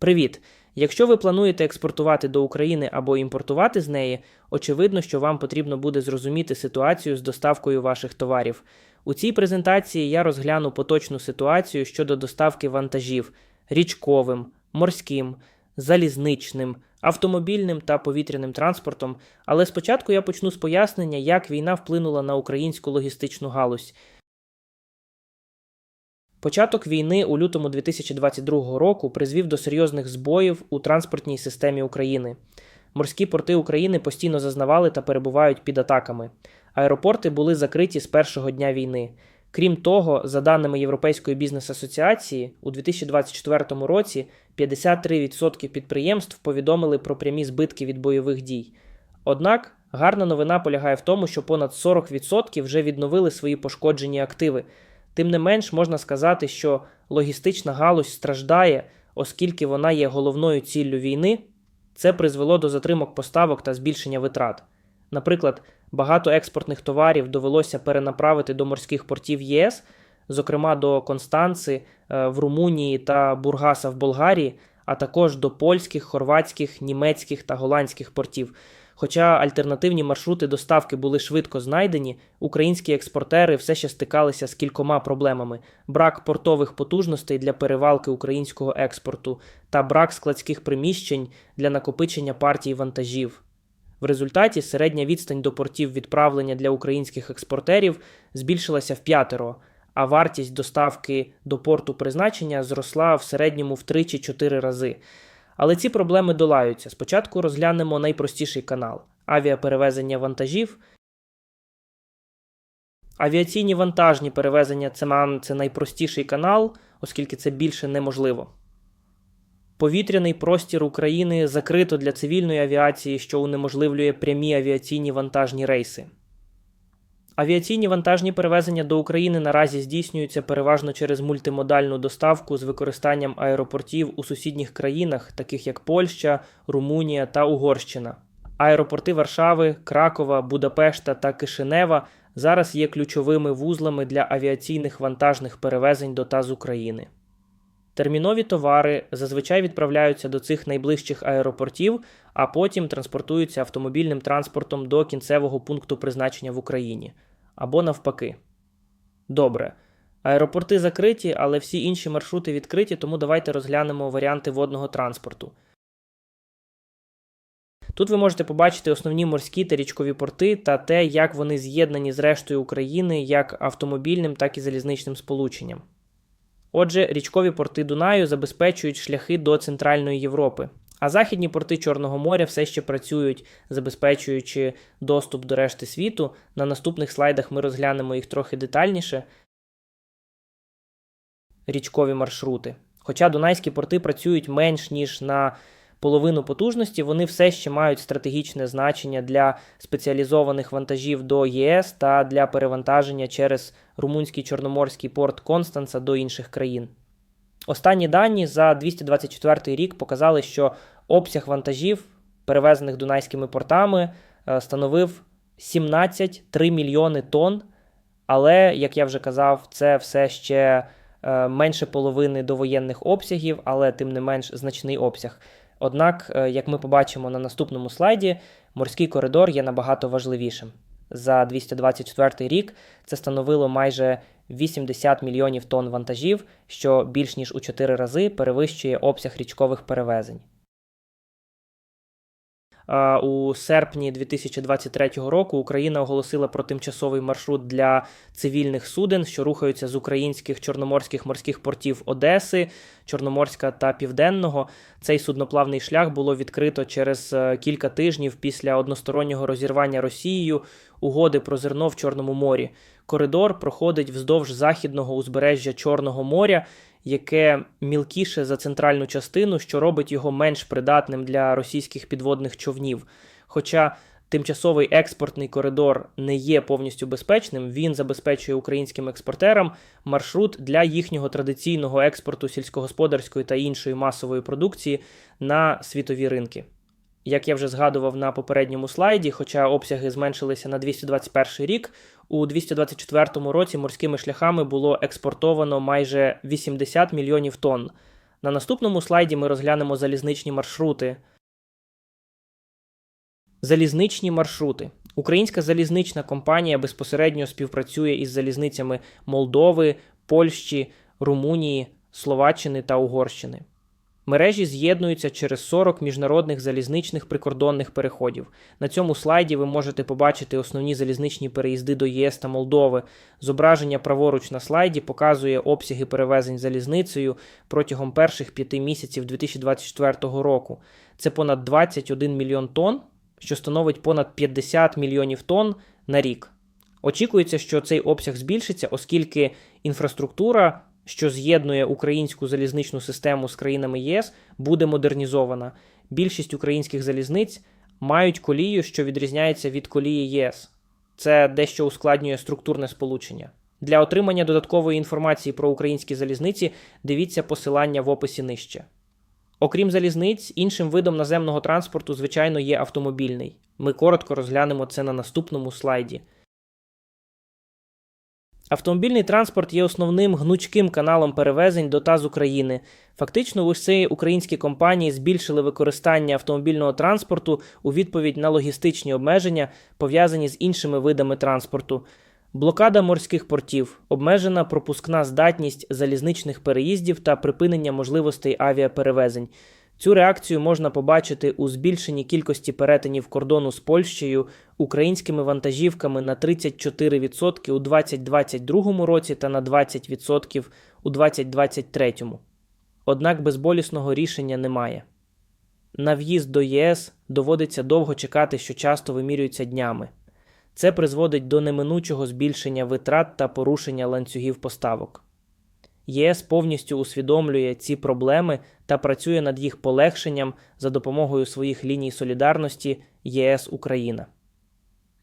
Привіт! Якщо ви плануєте експортувати до України або імпортувати з неї, очевидно, що вам потрібно буде зрозуміти ситуацію з доставкою ваших товарів. У цій презентації я розгляну поточну ситуацію щодо доставки вантажів річковим, морським, залізничним, автомобільним та повітряним транспортом. Але спочатку я почну з пояснення, як війна вплинула на українську логістичну галузь. Початок війни у лютому 2022 року призвів до серйозних збоїв у транспортній системі України. Морські порти України постійно зазнавали та перебувають під атаками. Аеропорти були закриті з першого дня війни. Крім того, за даними Європейської бізнес-асоціації, у 2024 році 53% підприємств повідомили про прямі збитки від бойових дій. Однак гарна новина полягає в тому, що понад 40% вже відновили свої пошкоджені активи. Тим не менш, можна сказати, що логістична галузь страждає, оскільки вона є головною ціллю війни, це призвело до затримок поставок та збільшення витрат. Наприклад, багато експортних товарів довелося перенаправити до морських портів ЄС, зокрема до Констанци е, в Румунії та Бургаса в Болгарії, а також до польських, хорватських, німецьких та голландських портів. Хоча альтернативні маршрути доставки були швидко знайдені, українські експортери все ще стикалися з кількома проблемами: брак портових потужностей для перевалки українського експорту та брак складських приміщень для накопичення партій вантажів. В результаті середня відстань до портів відправлення для українських експортерів збільшилася в п'ятеро, а вартість доставки до порту призначення зросла в середньому в 3 чи 4 рази. Але ці проблеми долаються. Спочатку розглянемо найпростіший канал авіаперевезення вантажів. Авіаційні вантажні перевезення ЦМАН це найпростіший канал, оскільки це більше неможливо. Повітряний простір України закрито для цивільної авіації, що унеможливлює прямі авіаційні вантажні рейси. Авіаційні вантажні перевезення до України наразі здійснюються переважно через мультимодальну доставку з використанням аеропортів у сусідніх країнах, таких як Польща, Румунія та Угорщина. Аеропорти Варшави, Кракова, Будапешта та Кишинева зараз є ключовими вузлами для авіаційних вантажних перевезень до та з України. Термінові товари зазвичай відправляються до цих найближчих аеропортів, а потім транспортуються автомобільним транспортом до кінцевого пункту призначення в Україні або навпаки. Добре. Аеропорти закриті, але всі інші маршрути відкриті, тому давайте розглянемо варіанти водного транспорту. Тут ви можете побачити основні морські та річкові порти та те, як вони з'єднані з рештою України як автомобільним, так і залізничним сполученням. Отже, річкові порти Дунаю забезпечують шляхи до Центральної Європи, а західні порти Чорного моря все ще працюють, забезпечуючи доступ до решти світу. На наступних слайдах ми розглянемо їх трохи детальніше. Річкові маршрути. Хоча дунайські порти працюють менш ніж на половину потужності, вони все ще мають стратегічне значення для спеціалізованих вантажів до ЄС та для перевантаження через румунський чорноморський порт Констанца до інших країн. Останні дані за 224 рік показали, що обсяг вантажів, перевезених дунайськими портами, е, становив 17,3 мільйони тонн. Але, як я вже казав, це все ще е, менше половини довоєнних обсягів, але тим не менш значний обсяг. Однак, е, як ми побачимо на наступному слайді, морський коридор є набагато важливішим. За 224 рік це становило майже 80 мільйонів тонн вантажів, що більш ніж у 4 рази перевищує обсяг річкових перевезень. У серпні 2023 року Україна оголосила про тимчасовий маршрут для цивільних суден, що рухаються з українських чорноморських морських портів Одеси, Чорноморська та Південного. Цей судноплавний шлях було відкрито через е, кілька тижнів після одностороннього розірвання Росією угоди про зерно в Чорному морі. Коридор проходить вздовж західного узбережжя Чорного моря яке мілкіше за центральну частину, що робить його менш придатним для російських підводних човнів. Хоча тимчасовий експортний коридор не є повністю безпечним, він забезпечує українським експортерам маршрут для їхнього традиційного експорту сільськогосподарської та іншої масової продукції на світові ринки. Як я вже згадував на попередньому слайді, хоча обсяги зменшилися на 221 рік, у 224 році морськими шляхами було експортовано майже 80 мільйонів тонн. На наступному слайді ми розглянемо залізничні маршрути. Залізничні маршрути. Українська залізнична компанія безпосередньо співпрацює із залізницями Молдови, Польщі, Румунії, Словаччини та Угорщини. Мережі з'єднуються через 40 міжнародних залізничних прикордонних переходів. На цьому слайді ви можете побачити основні залізничні переїзди до ЄС та Молдови. Зображення праворуч на слайді показує обсяги перевезень залізницею протягом перших п'яти місяців 2024 року. Це понад 21 мільйон тонн, що становить понад 50 мільйонів тонн на рік. Очікується, що цей обсяг збільшиться, оскільки інфраструктура що з'єднує українську залізничну систему з країнами ЄС, буде модернізована. Більшість українських залізниць мають колію, що відрізняється від колії ЄС. Це дещо ускладнює структурне сполучення. Для отримання додаткової інформації про українські залізниці дивіться посилання в описі нижче. Окрім залізниць, іншим видом наземного транспорту, звичайно, є автомобільний. Ми коротко розглянемо це на наступному слайді. Автомобільний транспорт є основним гнучким каналом перевезень до та з України. Фактично, усі українські компанії збільшили використання автомобільного транспорту у відповідь на логістичні обмеження, пов'язані з іншими видами транспорту. Блокада морських портів, обмежена пропускна здатність залізничних переїздів та припинення можливостей авіаперевезень. Цю реакцію можна побачити у збільшенні кількості перетинів кордону з Польщею українськими вантажівками на 34% у 2022 році та на 20% у 2023. Однак безболісного рішення немає. На в'їзд до ЄС доводиться довго чекати, що часто вимірюються днями. Це призводить до неминучого збільшення витрат та порушення ланцюгів поставок. ЄС повністю усвідомлює ці проблеми та працює над їх полегшенням за допомогою своїх ліній солідарності ЄС Україна.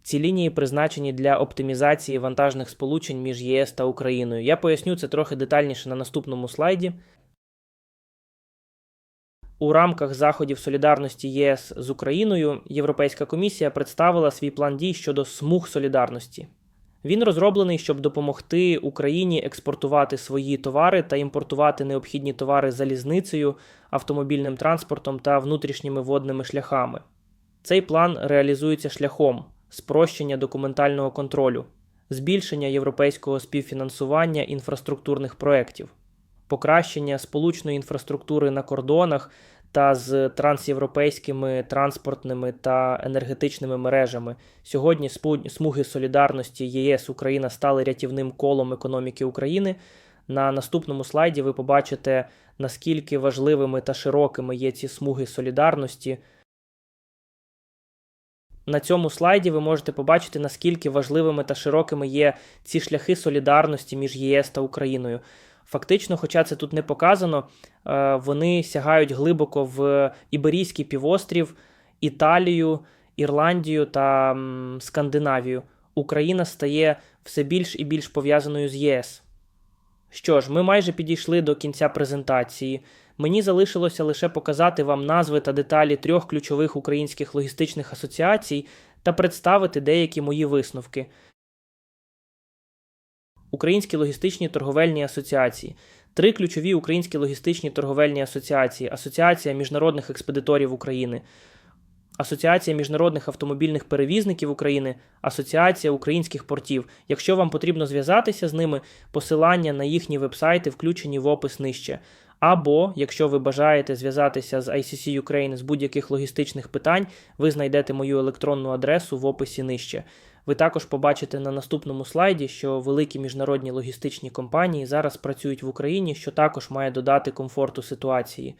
Ці лінії призначені для оптимізації вантажних сполучень між ЄС та Україною. Я поясню це трохи детальніше на наступному слайді. У рамках заходів солідарності ЄС з Україною Європейська комісія представила свій план дій щодо смуг солідарності. Він розроблений, щоб допомогти Україні експортувати свої товари та імпортувати необхідні товари залізницею, автомобільним транспортом та внутрішніми водними шляхами. Цей план реалізується шляхом спрощення документального контролю, збільшення європейського співфінансування інфраструктурних проєктів, покращення сполучної інфраструктури на кордонах та з трансєвропейськими транспортними та енергетичними мережами. Сьогодні смуги солідарності ЄС Україна стали рятівним колом економіки України. На наступному слайді ви побачите, наскільки важливими та широкими є ці смуги солідарності. На цьому слайді ви можете побачити, наскільки важливими та широкими є ці шляхи солідарності між ЄС та Україною. Фактично, хоча це тут не показано, е, вони сягають глибоко в Іберійський півострів, Італію, Ірландію та Скандинавію. Україна стає все більш і більш пов'язаною з ЄС. Що ж, ми майже підійшли до кінця презентації. Мені залишилося лише показати вам назви та деталі трьох ключових українських логістичних асоціацій та представити деякі мої висновки. Українські логістичні торговельні асоціації. Три ключові українські логістичні торговельні асоціації: Асоціація міжнародних експедиторів України, Асоціація міжнародних автомобільних перевізників України, Асоціація українських портів. Якщо вам потрібно зв'язатися з ними, посилання на їхні вебсайти включені в опис нижче. Або, якщо ви бажаєте зв'язатися з ICC Ukraine з будь-яких логістичних питань, ви знайдете мою електронну адресу в описі нижче. Ви також побачите на наступному слайді, що великі міжнародні логістичні компанії зараз працюють в Україні, що також має додати комфорту ситуації.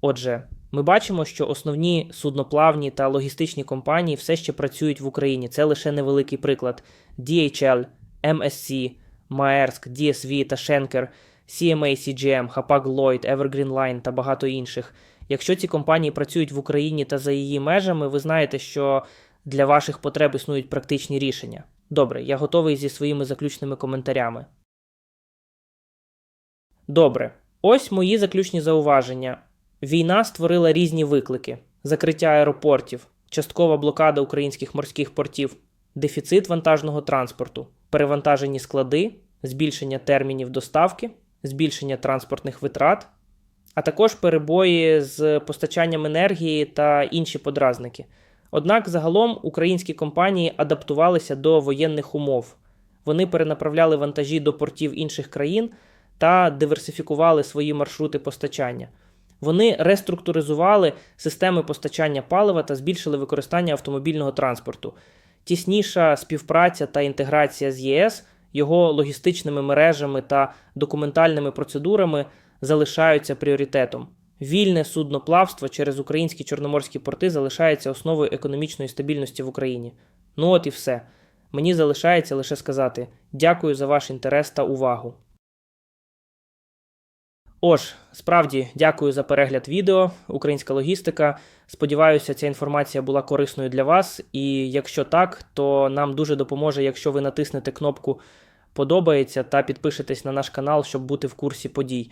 Отже, ми бачимо, що основні судноплавні та логістичні компанії все ще працюють в Україні. Це лише невеликий приклад: DHL, MSC, Maersk, DSV та Schenker, CMA CGM, Hapag Lloyd, Evergreen Line та багато інших. Якщо ці компанії працюють в Україні та за її межами, ви знаєте, що для ваших потреб існують практичні рішення. Добре, я готовий зі своїми заключними коментарями. Добре. Ось мої заключні зауваження. Війна створила різні виклики: закриття аеропортів, часткова блокада українських морських портів, дефіцит вантажного транспорту, перевантажені склади, збільшення термінів доставки, збільшення транспортних витрат, а також перебої з постачанням енергії та інші подразники. Однак загалом українські компанії адаптувалися до воєнних умов. Вони перенаправляли вантажі до портів інших країн та диверсифікували свої маршрути постачання. Вони реструктуризували системи постачання палива та збільшили використання автомобільного транспорту. Тісніша співпраця та інтеграція з ЄС, його логістичними мережами та документальними процедурами залишаються пріоритетом. Вільне судноплавство через українські чорноморські порти залишається основою економічної стабільності в Україні. Ну от і все. Мені залишається лише сказати дякую за ваш інтерес та увагу. Ож, справді дякую за перегляд відео, українська логістика. Сподіваюся, ця інформація була корисною для вас. І якщо так, то нам дуже допоможе, якщо ви натиснете кнопку Подобається та підпишетесь на наш канал, щоб бути в курсі подій.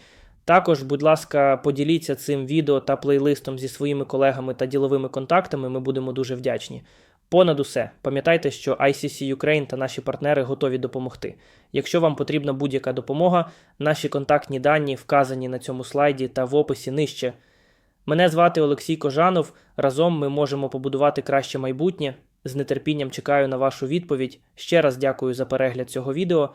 Також, будь ласка, поділіться цим відео та плейлистом зі своїми колегами та діловими контактами. Ми будемо дуже вдячні. Понад усе, пам'ятайте, що ICC Ukraine та наші партнери готові допомогти. Якщо вам потрібна будь-яка допомога, наші контактні дані вказані на цьому слайді та в описі нижче. Мене звати Олексій Кожанов. Разом ми можемо побудувати краще майбутнє. З нетерпінням чекаю на вашу відповідь. Ще раз дякую за перегляд цього відео.